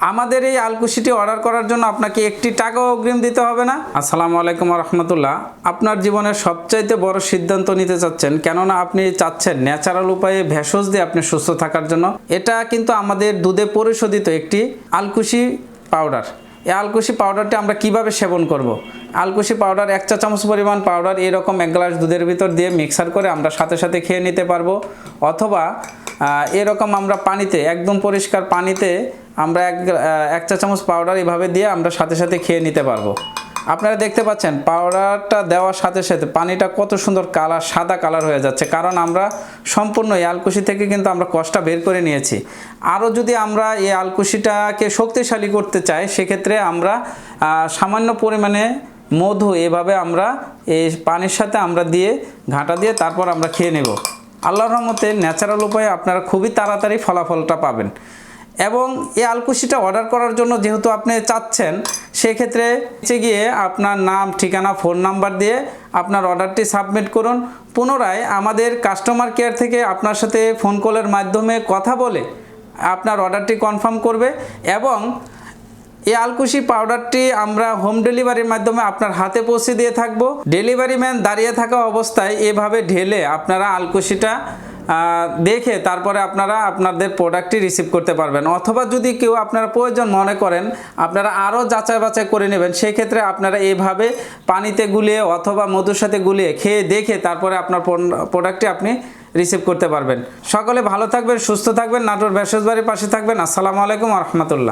আমাদের এই আলকুশিটি অর্ডার করার জন্য আপনাকে একটি টাকাও অগ্রিম দিতে হবে না। আসসালামু আলাইকুম রহমতুল্লাহ আপনার জীবনের সবচাইতে বড় সিদ্ধান্ত নিতে চাচ্ছেন, কেননা আপনি চাচ্ছেন ন্যাচারাল উপায়ে ভেষজ দিয়ে আপনি সুস্থ থাকার জন্য। এটা কিন্তু আমাদের দুধে পরিশোধিত একটি আলকুশি পাউডার। এই আলকুশি পাউডারটি আমরা কীভাবে সেবন করব। আলকুশি পাউডার এক চা চামচ পরিমাণ পাউডার এরকম এক গ্লাস দুধের ভিতর দিয়ে মিক্সার করে আমরা সাথে সাথে খেয়ে নিতে পারব। অথবা এরকম আমরা পানিতে, একদম পরিষ্কার পানিতে আমরা এক এক চা চামচ পাউডার এভাবে দিয়ে আমরা সাথে সাথে খেয়ে নিতে পারব। আপনারা দেখতে পাচ্ছেন পাউডারটা দেওয়ার সাথে সাথে পানিটা কত সুন্দর কালার সাদা কালার হয়ে যাচ্ছে। কারণ আমরা সম্পূর্ণ এই আলকুশি থেকে কিন্তু আমরা কষটা বের করে নিয়েছি। আরও যদি আমরা এই আলকুশিটাকে শক্তিশালী করতে চাই, সেক্ষেত্রে আমরা সামান্য পরিমাণে মধু এভাবে আমরা এই পানির সাথে আমরা দিয়ে, ঘাঁটা দিয়ে তারপর আমরা খেয়ে নেব। আল্লাহর রহমতে ন্যাচারাল উপায়ে আপনারা খুবই তাড়াতাড়ি ফলাফলটা পাবেন। এবং এই আলকুশিটা অর্ডার করার জন্য যেহেতু আপনি চাচ্ছেন, সেক্ষেত্রে নিচে গিয়ে আপনার নাম, ঠিকানা ফোন নাম্বার দিয়ে আপনার অর্ডারটি সাবমিট করুন। পুনরায় আমাদের কাস্টমার কেয়ার থেকে আপনার সাথে ফোন কলের মাধ্যমে কথা বলে আপনার অর্ডারটি কনফার্ম করবে এবং এই আলকুশি পাউডারটি আমরা হোম ডেলিভারির মাধ্যমে আপনার হাতে পৌঁছে দিয়ে থাকব। ডেলিভারি ম্যান দাঁড়িয়ে থাকা অবস্থায় এভাবে ঢেলে আপনারা আলকুশিটা দেখে তারপরে আপনারা আপনাদের প্রোডাক্টটি রিসিভ করতে পারবেন। অথবা যদি কেউ আপনারা প্রয়োজন মনে করেন, আপনারা আরও যাচাই বাছাই করে নেবেন, সেক্ষেত্রে আপনারা এইভাবে পানিতে গুলিয়ে অথবা মধুর সাথে গুলিয়ে খেয়ে দেখে তারপরে আপনার প্রোডাক্টটি আপনি রিসিভ করতে পারবেন। সকলে ভালো থাকবেন, সুস্থ থাকবেন, নাটোর ভেষজ বাড়ির পাশে থাকবেন। আসসালামু আলাইকুম রহমতুল্লাহ।